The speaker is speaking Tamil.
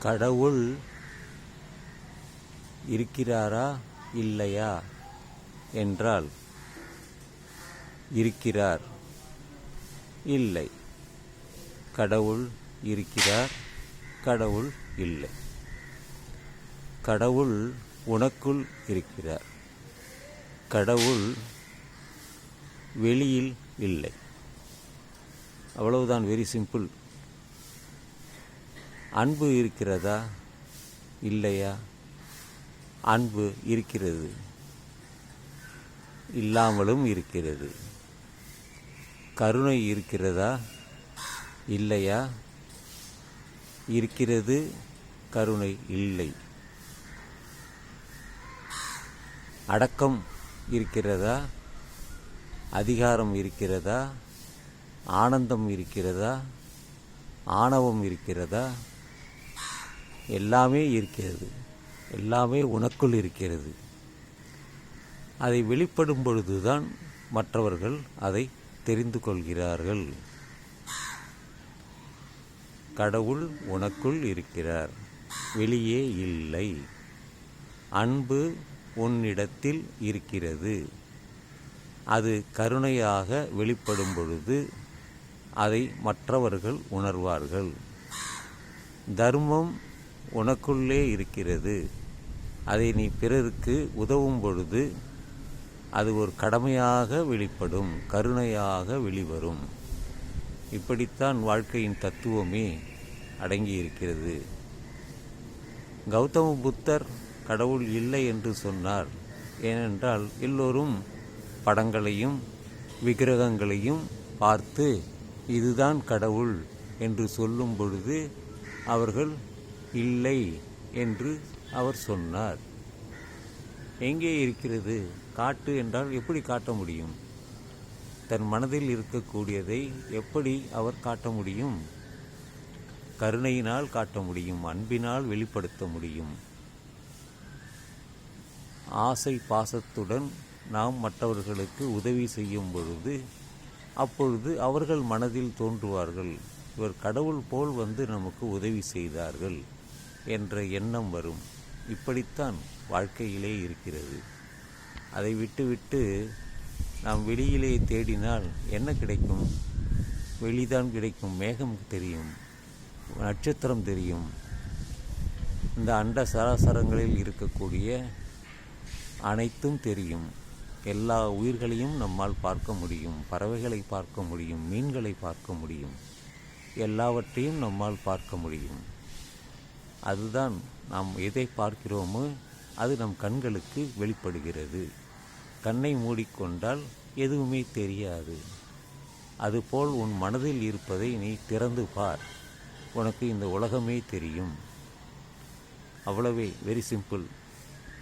கடவுள் இருக்கிறாரா இல்லையா? என்றால் இருக்கிறார் இல்லை. கடவுள் இருக்கிறார் கடவுள் இல்லை. கடவுள் உனக்குள் இருக்கிறார். கடவுள் வெளியில் இல்லை. அவ்வளவுதான் வெரி சிம்பிள் அன்பு இருக்கிறதா? இல்லையா? அன்பு இருக்கிறது. இல்லாமலும் இருக்கிறது. கருணை இருக்கிறதா? இல்லையா? இருக்கிறது கருணை இல்லை. அடக்கம் இருக்கிறதா? அதிகாரம் இருக்கிறதா? ஆனந்தம் இருக்கிறதா? ஆணவம் இருக்கிறதா? எல்லாமே இருக்கிறது. எல்லாமே உனக்குள் இருக்கிறது. அதை வெளிப்படும் பொழுதுதான் மற்றவர்கள் அதை தெரிந்து கொள்கிறார்கள். கடவுள் உனக்குள் இருக்கிறார். வெளியே இல்லை. அன்பு உன்னிடத்தில் இருக்கிறது. அது கருணையாக வெளிப்படும் பொழுது அதை மற்றவர்கள் உணர்வார்கள். தர்மம் உனக்குள்ளே இருக்கிறது. அதை நீ பிறருக்கு உதவும் பொழுது அது ஒரு கடமையாக வெளிப்படும் கருணையாக வெளிவரும். இப்படித்தான் வாழ்க்கையின் தத்துவமே அடங்கியிருக்கிறது. கௌதம புத்தர் கடவுள் இல்லை என்று சொன்னார். ஏனென்றால் எல்லோரும் படங்களையும் விக்கிரகங்களையும் பார்த்து இதுதான் கடவுள் என்று சொல்லும் பொழுது அவர்கள் இல்லை என்று அவர் சொன்னார். எங்கே இருக்கிறது? காட்டு என்றால் எப்படி காட்ட முடியும்? தன் மனதில் இருக்கக்கூடியதை எப்படி அவர் காட்ட முடியும்? கருணையினால் காட்ட முடியும் அன்பினால் வெளிப்படுத்த முடியும். ஆசை பாசத்துடன் நாம் மற்றவர்களுக்கு உதவி செய்யும் பொழுது அப்பொழுது அவர்கள் மனதில் தோன்றுவார்கள். இவர் கடவுள் போல் வந்து நமக்கு உதவி செய்தார்கள். என்ற எண்ணம் வரும். இப்படித்தான் வாழ்க்கையிலே இருக்கிறது. அதை விட்டுவிட்டு நாம் வெளியிலே தேடினால் என்ன கிடைக்கும்? வெளிதான் கிடைக்கும். மேகம் தெரியும். நட்சத்திரம் தெரியும். இந்த அண்ட சராசரங்களில் இருக்கக்கூடிய அனைத்தும் தெரியும். எல்லா உயிர்களையும் நம்மால் பார்க்க முடியும். பறவைகளை பார்க்க முடியும். மீன்களை பார்க்க முடியும். எல்லாவற்றையும் நம்மால் பார்க்க முடியும். அதுதான் நாம் எதை பார்க்கிறோமோ அது நம் கண்களுக்கு வெளிப்படுகிறது. கண்ணை மூடிக்கொண்டால் எதுவுமே தெரியாது. அதுபோல் உன் மனதில் இருப்பதை நீ திறந்து பார். உனக்கு இந்த உலகமே தெரியும். அவ்வளவே. Very simple